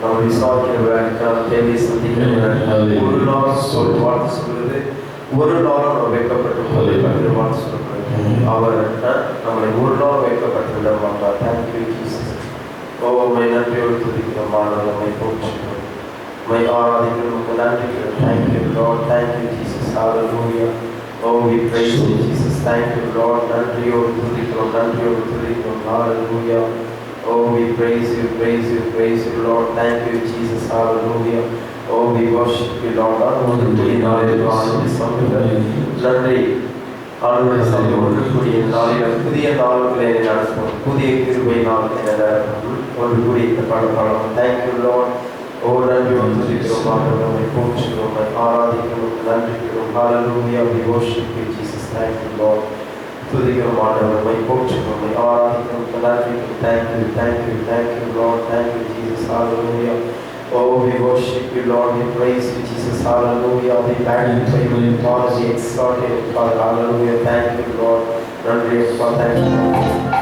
ನಾವು ರಿಸಾರ್ಟ್ಗೆ ಹೋಗಕ್ಕೆ ಹೋಟೆಲ್ ಸಂತಿಗೆ ಹೋಗಕ್ಕೆ ಒಂದು ಡಾಲರ್ ಸೋಲ್ ವಾಟ್ಸ್ ಬರುತ್ತೆ ಒಂದು ಡಾಲರ್ ನಾವು ವೇಕಪ್ ಮಾಡ್ಕೊಂಡು ವಾಟ್ಸ್ ಅವರ ನಮಗೆ ಒಂದು ಡಾಲರ್ ವೇಕಪ್ ಮಾಡ್ಕೊಂಡು ಮಾತ್ರ thank you Jesus oh my ನಂಬಿ ಹೊರತು ಮಾಡೋದು ಮೈ ಕೋಚ್ ಮೈ ಆರಾಧನೆ ಮುಲಾಂಟಿಗೆ thank you Lord thank you Jesus hallelujah oh we praise you Jesus thank you Lord ನಂಬಿಯೋ ತುದಿಕ್ರೋ ನಂಬಿಯೋ ತುದಿಕ್ರೋ hallelujah Oh, we praise you, praise you, praise you, Lord. Thank you, Jesus. Hallelujah. Oh, we worship you, Lord. ஆண்டவருடைய நாளில் ஆண்டவருடைய சமூகத்தில் நன்றி ஆண்டவருடைய சமூகம் ஒன்று கூடிய நாளில் புதிய நாளுக்குள்ளே என்னை நடத்தும் புதிய கிருபை நாள் என நடத்தும் ஒன்று கூடிய இந்த பாடம் பாடம் தேங்க்யூ லார்ட் ஓ நன்றி துதிக்கிறோம் ஆண்டவரை போற்றுகிறோம் ஆராதிக்கிறோம் நன்றிக்கிறோம் ஹalleluya we worship you Jesus thank you Lord துதிக்கிறோம் ஆண்டவரை போற்றுகிறோம் ஆராதிக்கிறோம் நன்றிக்கிறோம் thank you thank you thank you Lord thank you Jesus hallelujah Oh, we worship you, Lord. We praise you, Jesus. Hallelujah. We magnify you, God. We exalt you, God. Hallelujah. Thank you, Lord. நன்றி அப்பா. Thank you.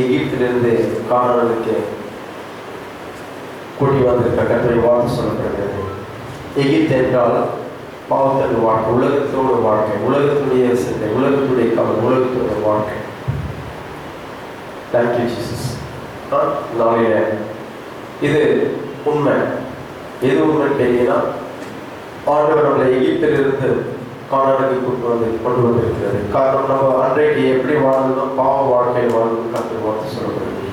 எகிப்திலிருந்து கானானுக்கு கூட்டி வந்திருக்க கட்டுரை வாழ்த்து சொல்லப்படுகிறது. எகிப்து என்றால் பாவத்தின் வாழ்க்கை உலகத்தோட வாழ்க்கை உலகத்துடைய சிந்தை உலகத்துடைய கவலை உலகத்தோட வாழ்க்கை. தேங்க்யூ ஜீசஸ் நாளைய இது உண்மை. எது உண்மை கேட்டீங்கன்னா ஆண்டவர் நம்மளை எகிப்திலிருந்து கானானுக்கு கொண்டு வந்து கொண்டு வந்திருக்கிறது காரணம் நம்ம அன்றைக்கு எப்படி வாழ்ந்தோம் பாவ வாழ்க்கையில் வாழ்ந்து கற்று வார்த்தை சொல்லப்படுகிறது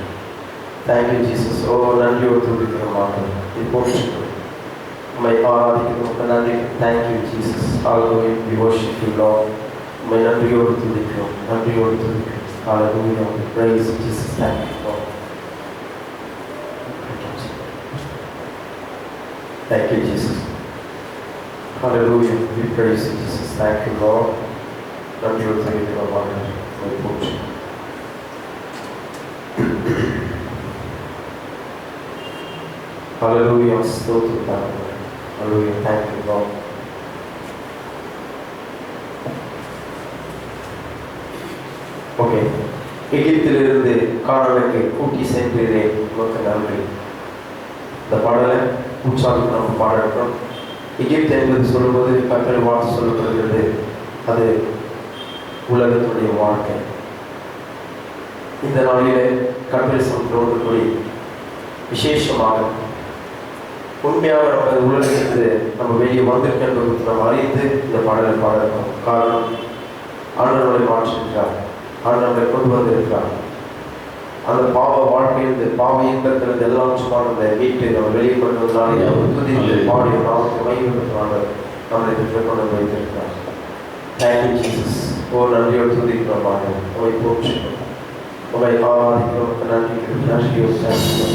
தேங்க்யூ ஜீசஸ் ஓ நன்றியோடு துடிக்கிறோம் ஆண்டவர் இப்போ உம்மை ஆராதிக்கிறோம் உம்மை நன்றி thank you Jesus hallelujah we worship you lord உம்மை நன்றியோடு துதிக்கிறோம் நன்றியோடு துதிக்கிறோம் ஹalleluya praise jesus thank you lord thank you jesus hallelujah we praise you jesus Thank you lord that you நன்றியோடு துதிக்கிறோம் ஆண்டவர் உம்மை போற்றி Hallelujah, ஸ்தோத்திரம் ஆண்டவரே. Hallelujah, thank you Lord. Okay எகிப்திலிருந்து கானானுக்கு கூட்டி சென்றேன் உமக்கு நன்றி. இந்த பாடலை உற்சாகம் நம்ம பாடுறோம் எகிப்து என்பது சொல்லும்போது கத்தரை வாழ்த்து சொல்லப்படுகிறது அது உலகத்துடைய வாழ்க்கை. இந்த நாளிலே கத்தரை சொல்றோடு விசேஷமாக உண்மையாக நம்ம உலகத்திலிருந்து நம்ம வெளியே வந்திருக்க என்பது நம்ம அறிந்து இந்த பாடலை பாடணும் காரணம் ஆண்டவரை மாற்றிருக்கிறார். ஆண்டவரை கொண்டு வந்திருக்கிறார். அந்த பாவ வாழ்க்கையிலிருந்து பாவ இயக்கத்திலிருந்து எல்லாம் சும்மா நம்ம மீட்டு நம்ம வெளியே கொண்டு வந்தாலே அவர் துதித்து பாடி நாமத்தை மையப்படுத்துவாங்க நம்மளை பெற்று கொண்டு வைத்திருக்கிறார் தேங்க்யூ ஜீசஸ் ஓ நன்றியோடு துதிக்கிறோம் ஆண்டவர் உமை போற்றுகிறோம் உமை ஆராதிக்கிறோம் நன்றி நன்றியோடு தேங்க்யூ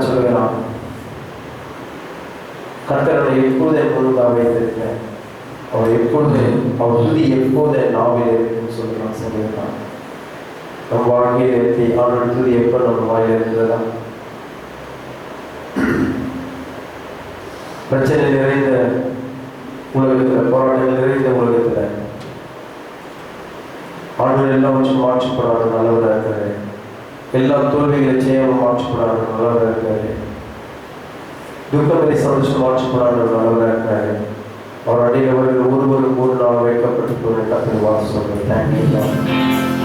சங்கீதக்காரன் சொல்கிறான் கர்த்தரை எப்போது என் முழுதாக அவர் எப்பொழுது அவர் துதி எப்போது நாவில் இருக்குன்னு சொல்கிறான் சொல்லியிருக்கான் நம் வாழ்க்கையில் எத்தி அவனோட துதி எப்போ நம்ம வாயில் இருந்ததா? பிரச்சனை நிறைந்த உலகத்தில் போராட்டங்கள் நிறைந்த உலகத்தில் ஆண்டவர் எல்லாம் வச்சு மாற்றப்படாத நல்லவராக இருக்காரு எல்லா தோல்விகளை செய்யாமல் மாற்றப்படாத நல்லவராக இருக்காரு. துக்கங்களை சந்தோஷம் மாற்றப்படாத நல்லவராக இருக்காரு. அவர் அடியில் ஒருவருக்கு ஒரு நாள் வைக்கப்பட்டு போகிற கத்திர வாசம் சொல்றேன் தேங்க்யூ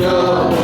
know.